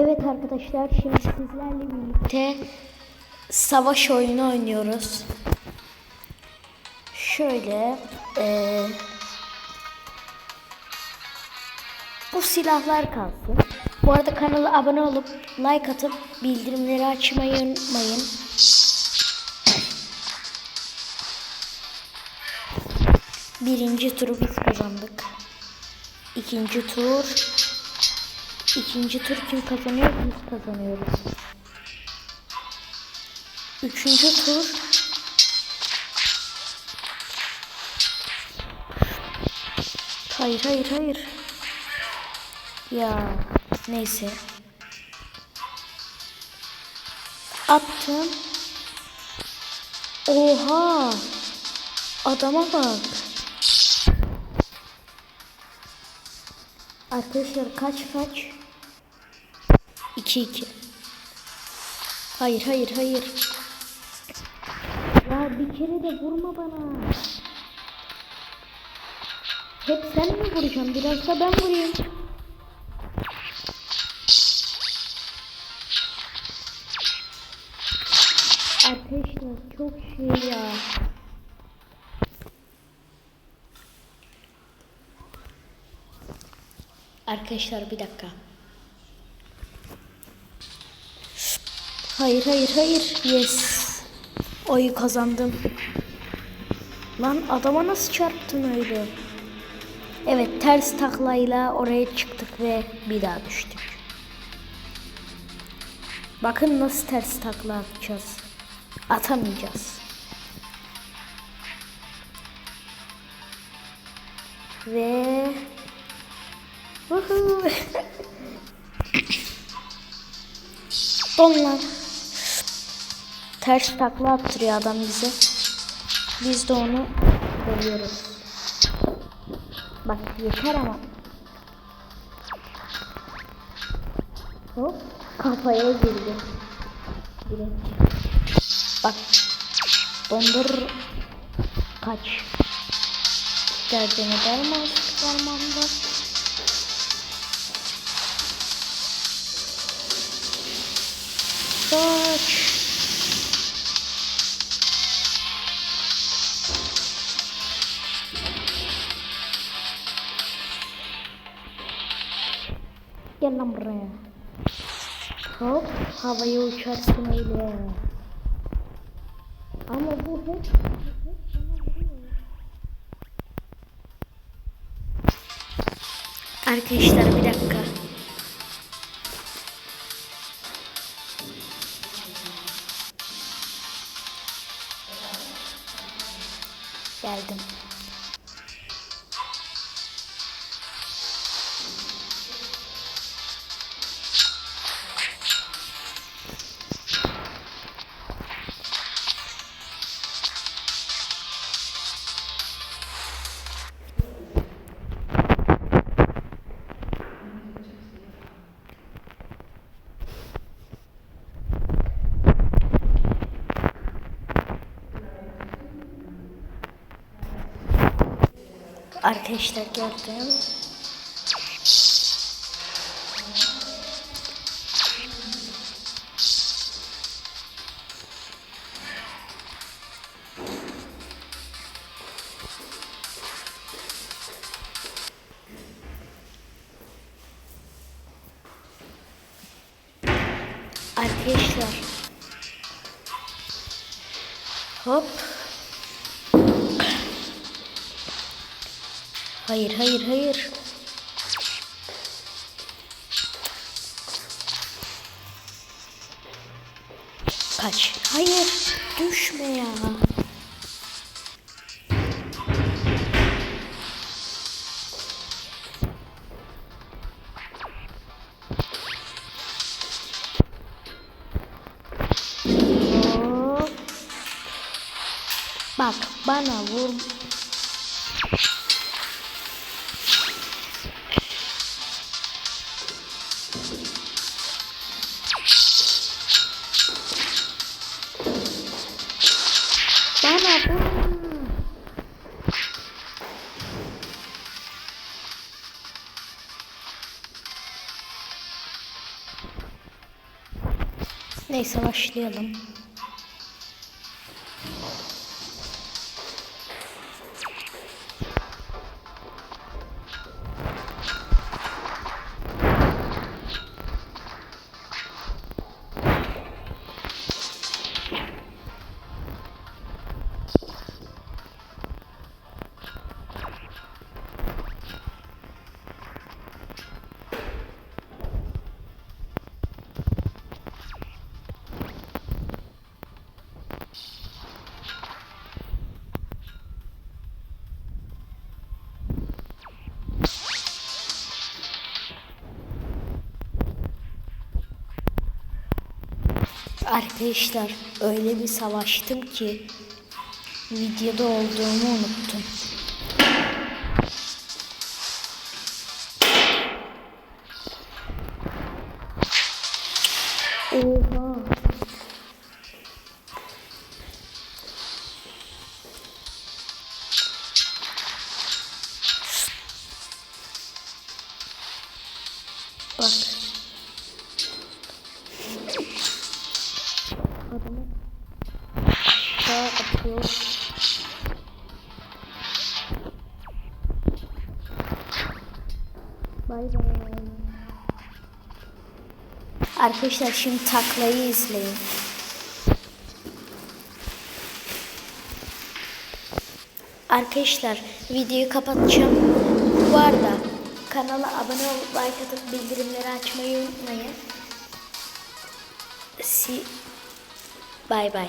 Evet arkadaşlar şimdi sizlerle birlikte savaş oyunu oynuyoruz. Şöyle eee, bu silahlar kalsın. Bu arada kanala abone olup like atıp bildirimleri açmayı unutmayın. Birinci turu biz kazandık. İkinci tur İkinci tur kim kazanıyor? Biz kazanıyoruz. Üçüncü tur Hayır hayır hayır. Ya neyse. Attım. Oha. Adama bak. Arkadaşlar kaç kaç? 2 2. Hayır hayır hayır. Ya bir kere de vurma bana. Hep sen mi vuracaksın? Biraz da ben vurayım. Arkadaşlar çok şey ya. Arkadaşlar bir dakika. Hayır hayır hayır. Yes. Oyu kazandım. Lan adama nasıl çarptın öyle? Evet ters taklayla oraya çıktık ve bir daha düştük. Bakın nasıl ters takla atacağız. Atamayacağız. Ve. Don lan. Ters takla attırıyor adam bize. Biz de onu dövüyoruz. Bak yeter ama. Hop kafaya girdi. Direkt. Bak. Dondur. Kaç. Derdini derman dermanda. Kaç. Gel buraya. Hop havaya uçarsın öyle. Ama bu hep, hep. Arkadaşlar bir dakika. Geldim. Arkadaşlar gördüm. Arkadaşlar. Hop. Hayır, hayır, hayır. Kaç. Hayır, düşme ya. Bak bana vur. Neyse başlayalım. Arkadaşlar öyle bir savaştım ki videoda olduğumu unuttum. Oha. Bay bay. Arkadaşlar şimdi taklayı izleyin. Arkadaşlar videoyu kapatacağım. Bu arada kanala abone olup like atıp bildirimleri açmayı unutmayın. Si Bay bay.